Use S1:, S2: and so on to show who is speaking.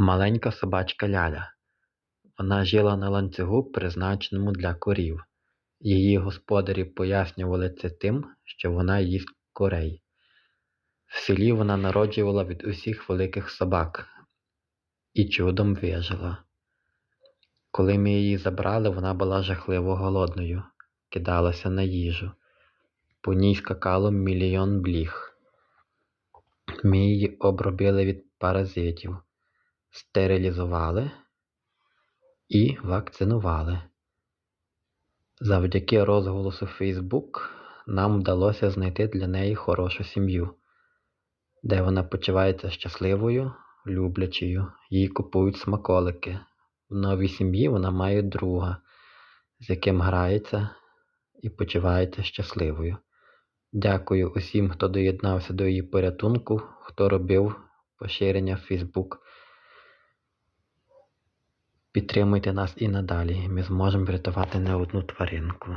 S1: Маленька собачка Ляля. Вона жила на ланцюгу, призначеному для корів. Її господарі пояснювали це тим, що вона їсть курей. В селі вона народжувала від усіх великих собак і чудом вижила. Коли ми її забрали, вона була жахливо голодною, кидалася на їжу. По ній скакало мільйон бліг. Ми її обробили від паразитів, стерилізували і вакцинували. Завдяки розголосу Facebook нам вдалося знайти для неї хорошу сім'ю, де вона почувається щасливою, люблячою, їй купують смаколики. В новій сім'ї вона має друга, з яким грається і почувається щасливою. Дякую усім, хто доєднався до її порятунку, хто робив поширення в Facebook. Підтримуйте нас і надалі, ми зможемо врятувати не одну тваринку.